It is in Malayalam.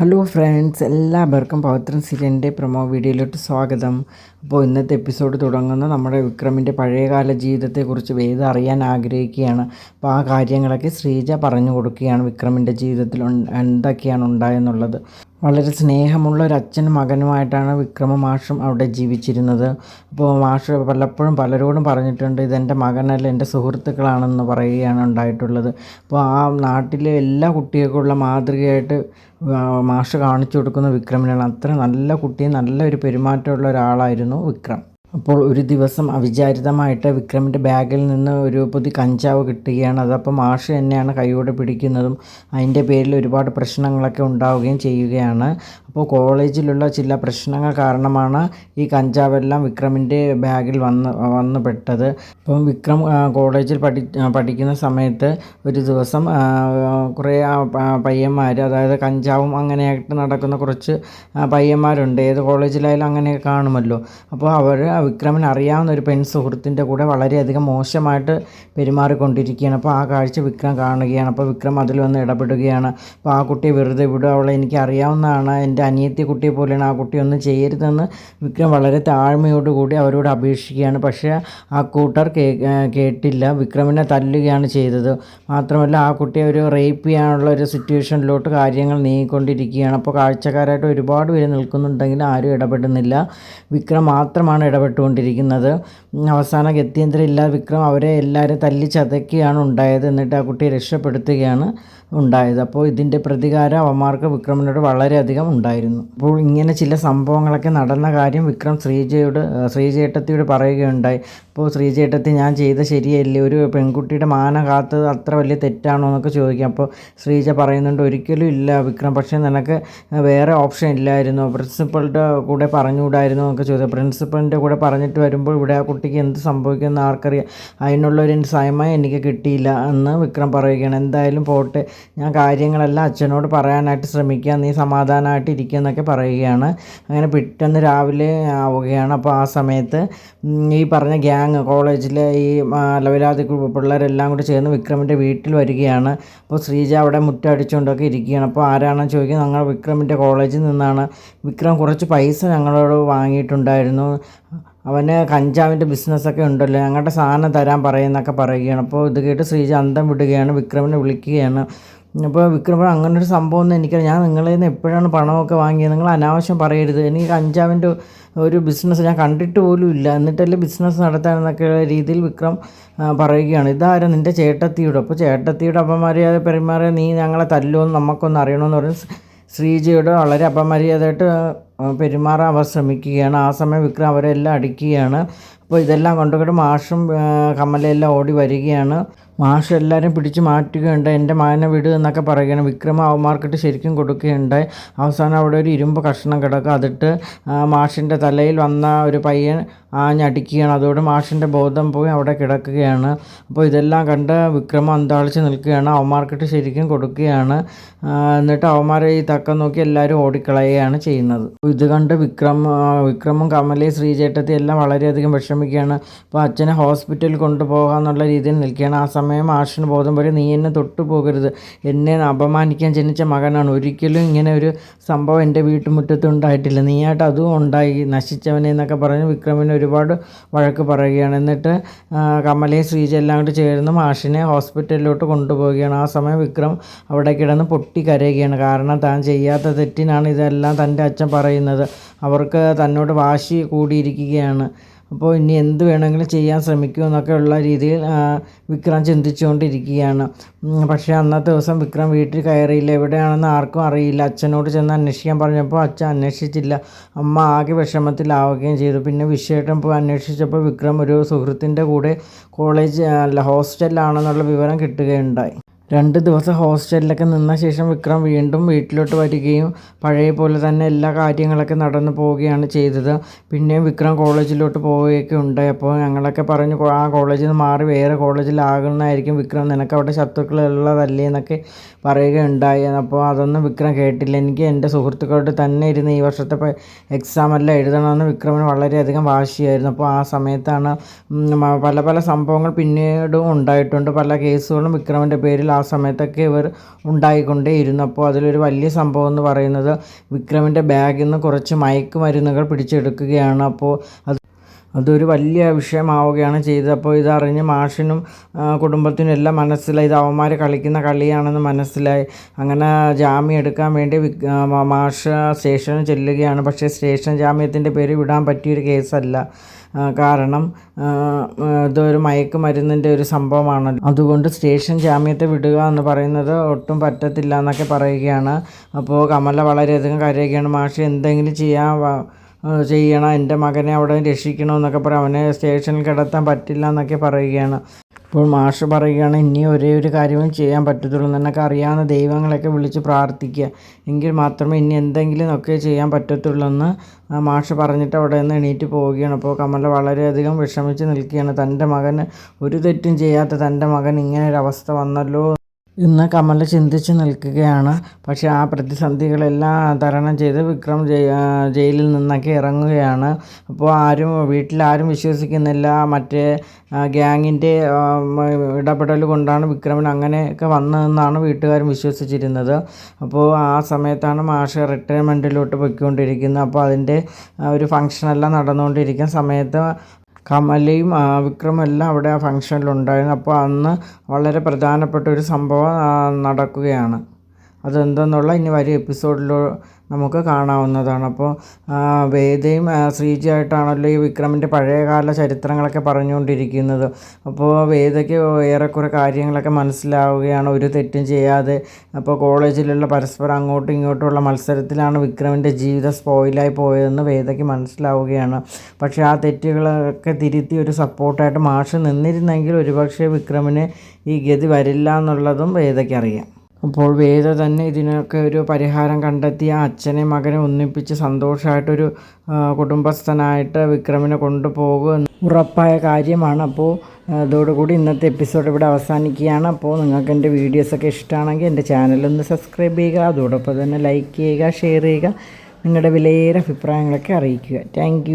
ഹലോ ഫ്രണ്ട്സ് എല്ലാവർക്കും പവിത്രൻ സീരിയലിന്റെ പ്രൊമോ വീഡിയോയിലോട്ട് സ്വാഗതം. അപ്പോൾ ഇന്നത്തെ എപ്പിസോഡ് തുടങ്ങുന്ന നമ്മുടെ വിക്രമിന്റെ പഴയകാല ജീവിതത്തെക്കുറിച്ച് വേദ അറിയാൻ ആഗ്രഹിക്കുകയാണ്. അപ്പോൾ ആ കാര്യങ്ങളൊക്കെ ശ്രീജ പറഞ്ഞു കൊടുക്കുകയാണ് വിക്രമിന്റെ ജീവിതത്തിൽ എന്തൊക്കെയാണ് ഉണ്ടായെന്നുള്ളത്. വളരെ സ്നേഹമുള്ള ഒരു അച്ഛനും മകനുമായിട്ടാണ് വിക്രമ മാഷും അവിടെ ജീവിച്ചിരുന്നത്. അപ്പോൾ മാഷ് പലപ്പോഴും പലരോടും പറഞ്ഞിട്ടുണ്ട് ഇതെന്റെ മകനല്ല എന്റെ സുഹൃത്തുക്കളാണെന്ന് പറയുകയാണ് ഉണ്ടായിട്ടുള്ളത്. അപ്പോൾ ആ നാട്ടിലെ എല്ലാ കുട്ടികൾക്കുള്ള മാതൃകയായിട്ട് മാഷ് കാണിച്ചു കൊടുക്കുന്ന വിക്രമിനാണ് അത്ര നല്ല കുട്ടിയും നല്ല ഒരു പെരുമാറ്റമുള്ള ഒരാളായിരുന്നു വിക്രം. അപ്പോൾ ഒരു ദിവസം അവിചാരിതമായിട്ട് വിക്രമിന്റെ ബാഗിൽ നിന്ന് ഒരു പൊതി കഞ്ചാവ് കിട്ടുകയാണ്. അതപ്പോൾ മാഷ് തന്നെയാണ് കൈയോടെ പിടിക്കുന്നതും അതിന്റെ പേരിൽ ഒരുപാട് പ്രശ്നങ്ങളൊക്കെ ഉണ്ടാവുകയും ചെയ്യുകയാണ്. അപ്പോൾ കോളേജിലുള്ള ചില പ്രശ്നങ്ങൾ കാരണമാണ് ഈ കഞ്ചാവെല്ലാം വിക്രമിന്റെ ബാഗിൽ വന്ന് വന്ന് പെട്ടത് അപ്പം വിക്രം കോളേജിൽ പഠി പഠിക്കുന്ന സമയത്ത് ഒരു ദിവസം കുറേ പയ്യന്മാർ അതായത് കഞ്ചാവും അങ്ങനെയായിട്ട് നടക്കുന്ന കുറച്ച് പയ്യന്മാരുണ്ട്. ഏത് കോളേജിലായാലും അങ്ങനെ കാണുമല്ലോ. അപ്പോൾ അവർ വിക്രമിന് അറിയാവുന്ന ഒരു പെൺ സുഹൃത്തിന്റെ കൂടെ വളരെയധികം മോശമായിട്ട് പെരുമാറിക്കൊണ്ടിരിക്കുകയാണ്. അപ്പോൾ ആ കാഴ്ച വിക്രം കാണുകയാണ്. അപ്പോൾ വിക്രം അതിൽ വന്ന് ഇടപെടുകയാണ്. അപ്പോൾ ആ കുട്ടിയെ വെറുതെ വിടുക അവളെ എനിക്ക് അറിയാവുന്നതാണ്. എന്റെ അനിയത്തി കുട്ടിയെ പോലെയാണ് ആ കുട്ടി ഒന്നും ചെയ്യരുതെന്ന് വിക്രം വളരെ താഴ്മയോടുകൂടി അവരോട് അപേക്ഷിക്കുകയാണ്. പക്ഷേ ആ കൂട്ടർ കേട്ടില്ല. വിക്രമിനെ തല്ലുകയാണ് ചെയ്തത്. മാത്രമല്ല ആ കുട്ടിയെ ഒരു റേപ്പ് ചെയ്യാനുള്ള ഒരു സിറ്റുവേഷനിലോട്ട് കാര്യങ്ങൾ നീങ്ങിക്കൊണ്ടിരിക്കുകയാണ്. അപ്പോൾ കാഴ്ചക്കാരായിട്ട് ഒരുപാട് പേര് നിൽക്കുന്നുണ്ടെങ്കിലും ആരും ഇടപെടുന്നില്ല. വിക്രം മാത്രമാണ് ഇടപെട്ടുകൊണ്ടിരിക്കുന്നത്. അവസാന ഗത്യന്തരം ഇല്ലാതെ വിക്രം അവരെ എല്ലാവരും തല്ലി ചതയ്ക്കുകയാണ് ഉണ്ടായത്. എന്നിട്ട് ആ കുട്ടിയെ രക്ഷപ്പെടുത്തുകയാണ്. ഉണ്ടായത്. അപ്പോൾ ഇതിന്റെ പ്രതികാരം അവന്മാർക്ക് വിക്രമിനോട് വളരെയധികം ഉണ്ടായിരുന്നു. അപ്പോൾ ഇങ്ങനെ ചില സംഭവങ്ങളൊക്കെ നടന്ന കാര്യം വിക്രം ശ്രീജയോട് ശ്രീജേട്ടത്തിയോട് പറയുകയുണ്ടായി. അപ്പോൾ ശ്രീജേട്ടത്തി ഞാൻ ചെയ്ത ശരിയല്ലേ? ഒരു പെൺകുട്ടിയുടെ മാന കാത്തത് അത്ര വലിയ തെറ്റാണോ എന്നൊക്കെ ചോദിക്കും. അപ്പോൾ ശ്രീജ പറയുന്നുണ്ട് ഒരിക്കലും ഇല്ല വിക്രം. പക്ഷേ നിനക്ക് വേറെ ഓപ്ഷൻ ഇല്ലായിരുന്നു. പ്രിൻസിപ്പളുടെ കൂടെ പറഞ്ഞുകൂടായിരുന്നു എന്നൊക്കെ ചോദിച്ചു. പ്രിൻസിപ്പളിന്റെ കൂടെ പറഞ്ഞിട്ട് വരുമ്പോൾ ഇവിടെ ആ കുട്ടിക്ക് എന്ത് സംഭവിക്കുമെന്ന് ആർക്കറിയാം. അതിനുള്ളൊരു സമയം എനിക്ക് കിട്ടിയില്ല എന്ന് വിക്രം പറയുകയാണ്. എന്തായാലും പോട്ടെ ഞാൻ കാര്യങ്ങളെല്ലാം അച്ഛനോട് പറയാനായിട്ട് ശ്രമിക്കുക നീ സമാധാനമായിട്ട് ഇരിക്കുക എന്നൊക്കെ പറയുകയാണ്. അങ്ങനെ പെട്ടെന്ന് രാവിലെ ആവുകയാണ്. അപ്പോൾ ആ സമയത്ത് ഈ പറഞ്ഞ ഗ്യാങ് കോളേജിലെ ഈ ലവലാതി പിള്ളേരെല്ലാം കൂടി ചേർന്ന് വിക്രമിന്റെ വീട്ടിൽ വരികയാണ്. അപ്പോൾ ശ്രീജ അവിടെ മുറ്റടിച്ചുകൊണ്ടൊക്കെ ഇരിക്കുകയാണ്. അപ്പോൾ ആരാണെന്ന് ചോദിക്കുന്നത്? ഞങ്ങൾ വിക്രമിന്റെ കോളേജിൽ നിന്നാണ്. വിക്രം കുറച്ച് പൈസ ഞങ്ങളോട് വാങ്ങിയിട്ടുണ്ടായിരുന്നു. അവന് കഞ്ചാവിന്റെ ബിസിനസ്സൊക്കെ ഉണ്ടല്ലോ. ഞങ്ങളുടെ സാധനം തരാൻ പറയുന്നൊക്കെ പറയുകയാണ്. അപ്പോൾ ഇത് കേട്ട് ശ്രീജ അന്തം വിടുകയാണ് വിക്രമിനെ വിളിക്കുകയാണ്. അപ്പോൾ വിക്രമൻ അങ്ങനെ ഒരു സംഭവം ഒന്നും എനിക്കറിയാം. ഞാൻ നിങ്ങളിൽ നിന്ന് എപ്പോഴാണ് പണമൊക്കെ വാങ്ങിയത് നിങ്ങൾ അനാവശ്യം പറയരുത്. എനിക്ക് കഞ്ചാവിന്റെ ഒരു ബിസിനസ് ഞാൻ കണ്ടിട്ട് പോലും ഇല്ല. എന്നിട്ടല്ലേ ബിസിനസ് നടത്താനെന്നൊക്കെയുള്ള രീതിയിൽ വിക്രം പറയുകയാണ്. ഇതാരാ നിന്റെ ചേട്ടത്തിയുടെ? അപ്പോൾ ചേട്ടത്തിയുടെ അപമര്യാദ പെരുമാറിയ നീ ഞങ്ങളെ തല്ലുമെന്ന് നമുക്കൊന്ന് അറിയണമെന്ന് പറഞ്ഞ് ശ്രീജയോട് വളരെ അപമര്യാദയായിട്ട് പെരുമാറാൻ അവർ ശ്രമിക്കുകയാണ്. ആ സമയം വിക്രം അവരെല്ലാം അടിക്കുകയാണ്. അപ്പോൾ ഇതെല്ലാം കൊണ്ടുകൊണ്ട് മാഷും കമലയെല്ലാം ഓടി വരികയാണ്. മാഷ് എല്ലാവരും പിടിച്ച് മാറ്റുകയുണ്ട് എന്റെ മകനെ വിട് എന്നൊക്കെ പറയുകയാണ്. വിക്രമ അവന്മാർക്കിട്ട് ശരിക്കും കൊടുക്കുകയുണ്ടായി. അവസാനം അവിടെ ഒരു ഇരുമ്പ് കഷ്ണം കിടക്കുക അതിട്ട് മാഷിന്റെ തലയിൽ വന്ന ഒരു പയ്യൻ ആഞ്ഞടിക്കുകയാണ് അതോടെ മാഷിന്റെ ബോധം പോയി അവിടെ കിടക്കുകയാണ്. അപ്പോൾ ഇതെല്ലാം കണ്ട് വിക്രം അന്താളിച്ച് നിൽക്കുകയാണ്. അവന്മാർക്കിട്ട് ശരിക്കും കൊടുക്കുകയാണ്. എന്നിട്ട് അവന്മാരെ ഈ തക്കം നോക്കി എല്ലാവരും ഓടിക്കളയുകയാണ് ചെയ്യുന്നത്. ഇത് കണ്ട് വിക്രം വിക്രമും കമലയും ശ്രീചേട്ടത്തി എല്ലാം വളരെയധികം വിഷമിക്കുകയാണ്. അപ്പോൾ അച്ഛനെ ഹോസ്പിറ്റലിൽ കൊണ്ടുപോകാന്നുള്ള രീതിയിൽ നിൽക്കുകയാണ്. ആ സമയം മാഷിന് ബോധം വരെ നീ എന്നെ തൊട്ടു പോകരുത്. എന്നെ അപമാനിക്കാൻ ജനിച്ച മകനാണ്. ഒരിക്കലും ഇങ്ങനെ ഒരു സംഭവം എന്റെ വീട്ടുമുറ്റത്ത് ഉണ്ടായിട്ടില്ല. നീയായിട്ട് അതും ഉണ്ടായി. നശിച്ചവനെ എന്നൊക്കെ പറഞ്ഞ് വിക്രമിന് ഒരുപാട് വഴക്ക് പറയുകയാണ്. എന്നിട്ട് കമലയും ശ്രീജ എല്ലാം കൂടി ചേർന്ന് മാഷിനെ ഹോസ്പിറ്റലിലോട്ട് കൊണ്ടുപോവുകയാണ്. ആ സമയം വിക്രം അവിടെ കിടന്ന് പൊട്ടി കരയുകയാണ്. കാരണം താൻ ചെയ്യാത്ത തെറ്റിനാണ് ഇതെല്ലാം തന്റെ അച്ഛൻ പറയുന്നത്. അവർക്ക് തന്നോട് വാശി കൂടിയിരിക്കുകയാണ്. അപ്പോൾ ഇനി എന്ത് വേണമെങ്കിലും ചെയ്യാൻ ശ്രമിക്കൂ എന്നൊക്കെ ഉള്ള രീതിയിൽ വിക്രം ചിന്തിച്ചുകൊണ്ടിരിക്കുകയാണ്. പക്ഷേ അന്നത്തെ ദിവസം വിക്രം വീട്ടിൽ കയറിയില്ല. എവിടെയാണെന്ന് ആർക്കും അറിയില്ല. അച്ഛനോട് ചെന്ന് അന്വേഷിക്കാൻ പറഞ്ഞപ്പോൾ അച്ഛൻ അന്വേഷിച്ചില്ല. അമ്മ ആകെ വിഷമത്തിലാവുകയും ചെയ്തു. പിന്നെ വിശേഷം പോയി അന്വേഷിച്ചപ്പോൾ വിക്രം ഒരു സുഹൃത്തിന്റെ കൂടെ കോളേജ് അല്ല ഹോസ്റ്റലിലാണെന്നുള്ള വിവരം കിട്ടുകയുണ്ടായി. രണ്ട് ദിവസം ഹോസ്റ്റലിലൊക്കെ നിന്ന ശേഷം വിക്രം വീണ്ടും വീട്ടിലോട്ട് വരികയും പഴയ പോലെ തന്നെ എല്ലാ കാര്യങ്ങളൊക്കെ നടന്നു പോവുകയാണ് ചെയ്തത്. പിന്നെയും വിക്രം കോളേജിലോട്ട് പോവുകയൊക്കെ ഉണ്ട്. അപ്പോൾ ഞങ്ങളൊക്കെ പറഞ്ഞു ആ കോളേജിൽ നിന്ന് മാറി വേറെ കോളേജിലാകുന്നതായിരിക്കും വിക്രം. നിനക്ക് അവിടെ ശത്രുക്കളുള്ളതല്ലേ എന്നൊക്കെ പറയുകയുണ്ടായി. അപ്പോൾ അതൊന്നും വിക്രം കേട്ടില്ല. എനിക്ക് എന്റെ സുഹൃത്തുക്കളോട് തന്നെ ഇരുന്ന് ഈ വർഷത്തെ എക്സാം എല്ലാം എഴുതണമെന്ന് വിക്രമിന് വളരെയധികം വാശിയായിരുന്നു. അപ്പോൾ ആ സമയത്താണ് പല പല സംഭവങ്ങൾ പിന്നീടും ഉണ്ടായിട്ടുണ്ട്. പല കേസുകളും വിക്രമിന്റെ പേരിൽ ആ സമയത്തൊക്കെ ഇവർ ഉണ്ടായിക്കൊണ്ടേയിരുന്നു. അപ്പോൾ അതിലൊരു വലിയ സംഭവം എന്ന് പറയുന്നത് വിക്രമിന്റെ ബാഗിൽ നിന്ന് കുറച്ച് മയക്കുമരുന്നുകൾ പിടിച്ചെടുക്കുകയാണ്. അപ്പോൾ അത് അതൊരു വലിയ വിഷയമാവുകയാണ് ചെയ്തത്. അപ്പോൾ ഇതറിഞ്ഞ് മാഷിനും കുടുംബത്തിനും എല്ലാം മനസ്സിലായി. ഇത് അവന്മാർ കളിക്കുന്ന കളിയാണെന്ന് മനസ്സിലായി. അങ്ങനെ ജാമ്യം എടുക്കാൻ വേണ്ടി മാഷ് സ്റ്റേഷനിൽ ചെല്ലുകയാണ്. പക്ഷേ സ്റ്റേഷൻ ജാമ്യത്തിന്റെ പേര് വിടാൻ പറ്റിയൊരു കേസല്ല. കാരണം ഇതൊരു മയക്കുമരുന്നിന്റെ ഒരു സംഭവമാണ് അതുകൊണ്ട് സ്റ്റേഷൻ ജാമ്യത്തെ വിടുക എന്ന് പറയുന്നത് ഒട്ടും പറ്റത്തില്ല എന്നൊക്കെ പറയുകയാണ്. അപ്പോൾ കമല വളരെയധികം കരയുകയാണ്. മാഷ് എന്തെങ്കിലും ചെയ്യാൻ ചെയ്യണം. എന്റെ മകനെ അവിടെ രക്ഷിക്കണമെന്നൊക്കെ പറയും അവനെ സ്റ്റേഷനിൽ കിടത്താൻ പറ്റില്ല എന്നൊക്കെ പറയുകയാണ്. അപ്പോൾ മാഷ് പറയുകയാണ് ഇനി ഒരേ ഒരു കാര്യവും ചെയ്യാൻ പറ്റത്തുള്ളൂ. എന്നൊക്കെ അറിയാവുന്ന ദൈവങ്ങളൊക്കെ വിളിച്ച് പ്രാർത്ഥിക്കുക. എങ്കിൽ മാത്രമേ ഇനി എന്തെങ്കിലും ഒക്കെ ചെയ്യാൻ പറ്റത്തുള്ളൂ എന്ന് മാഷ് പറഞ്ഞിട്ട് അവിടെ നിന്ന് എണീറ്റ് പോവുകയാണ്. അപ്പോൾ കമല വളരെയധികം വിഷമിച്ച് നിൽക്കുകയാണ്. തന്റെ മകന് ഒരു തെറ്റും ചെയ്യാത്ത തന്റെ മകൻ ഇങ്ങനെ ഒരു അവസ്ഥ വന്നല്ലോ ഇന്ന് കമല ചിന്തിച്ച് നിൽക്കുകയാണ്. പക്ഷേ ആ പ്രതിസന്ധികളെല്ലാം തരണം ചെയ്ത് വിക്രം ജയിലിൽ നിന്നൊക്കെ ഇറങ്ങുകയാണ്. അപ്പോൾ ആരും വീട്ടിലാരും വിശ്വസിക്കുന്നില്ല. മറ്റേ ഗ്യാങ്ങിന്റെ ഇടപെടൽ കൊണ്ടാണ് വിക്രമൻ അങ്ങനെയൊക്കെ വന്നതെന്നാണ് വീട്ടുകാരും വിശ്വസിച്ചിരുന്നത്. അപ്പോൾ ആ സമയത്താണ് മാഷ് റിട്ടയർമെന്റിലോട്ട് പൊയ്ക്കൊണ്ടിരിക്കുന്നത്. അപ്പോൾ അതിന്റെ ഒരു ഫങ്ഷനെല്ലാം നടന്നുകൊണ്ടിരിക്കുന്ന സമയത്ത് കമലയും വിക്രമും അവിടെ ആ ഫംഗ്ഷനിലുണ്ടായിരുന്നു. അപ്പോൾ അന്ന് വളരെ പ്രധാനപ്പെട്ട ഒരു സംഭവം നടക്കുകയാണ്. അതെന്തെന്നുള്ള ഇനി വരും എപ്പിസോഡിൽ നമുക്ക് കാണാവുന്നതാണ്. അപ്പോൾ വേദയും ശ്രീജിയായിട്ടാണല്ലോ ഈ വിക്രമിന്റെ പഴയകാല ചരിത്രങ്ങളൊക്കെ പറഞ്ഞുകൊണ്ടിരിക്കുന്നത്. അപ്പോൾ വേദയ്ക്ക് ഏറെക്കുറെ കാര്യങ്ങളൊക്കെ മനസ്സിലാവുകയാണ്. ഒരു തെറ്റും ചെയ്യാതെ അപ്പോൾ കോളേജിലുള്ള പരസ്പരം അങ്ങോട്ടും ഇങ്ങോട്ടുമുള്ള മത്സരത്തിലാണ് വിക്രമിന്റെ ജീവിതം സ്പോയിലായി പോയതെന്ന് വേദയ്ക്ക് മനസ്സിലാവുകയാണ്. പക്ഷേ ആ തെറ്റുകളൊക്കെ തിരുത്തി ഒരു സപ്പോർട്ടായിട്ട് മാഷ് നിന്നിരുന്നെങ്കിൽ ഒരുപക്ഷെ വിക്രമിന് ഈ ഗതി വരില്ല എന്നുള്ളതും വേദയ്ക്കറിയാം. അപ്പോൾ വേദ തന്നെ ഇതിനൊക്കെ ഒരു പരിഹാരം കണ്ടെത്തി ആ അച്ഛനെ മകനെ ഒന്നിപ്പിച്ച് സന്തോഷമായിട്ടൊരു കുടുംബസ്ഥനായിട്ട് വിക്രമിനെ കൊണ്ടുപോകുമെന്ന് ഉറപ്പായ കാര്യമാണ്. അപ്പോൾ അതോടുകൂടി ഇന്നത്തെ എപ്പിസോഡ് ഇവിടെ അവസാനിക്കുകയാണ്. അപ്പോൾ നിങ്ങൾക്ക് എന്റെ വീഡിയോസൊക്കെ ഇഷ്ടമാണെങ്കിൽ എന്റെ ചാനലൊന്ന് സബ്സ്ക്രൈബ് ചെയ്യുക അതോടൊപ്പം തന്നെ ലൈക്ക് ചെയ്യുക ഷെയർ ചെയ്യുക നിങ്ങളുടെ വിലയേറെ അഭിപ്രായങ്ങളൊക്കെ അറിയിക്കുക. താങ്ക്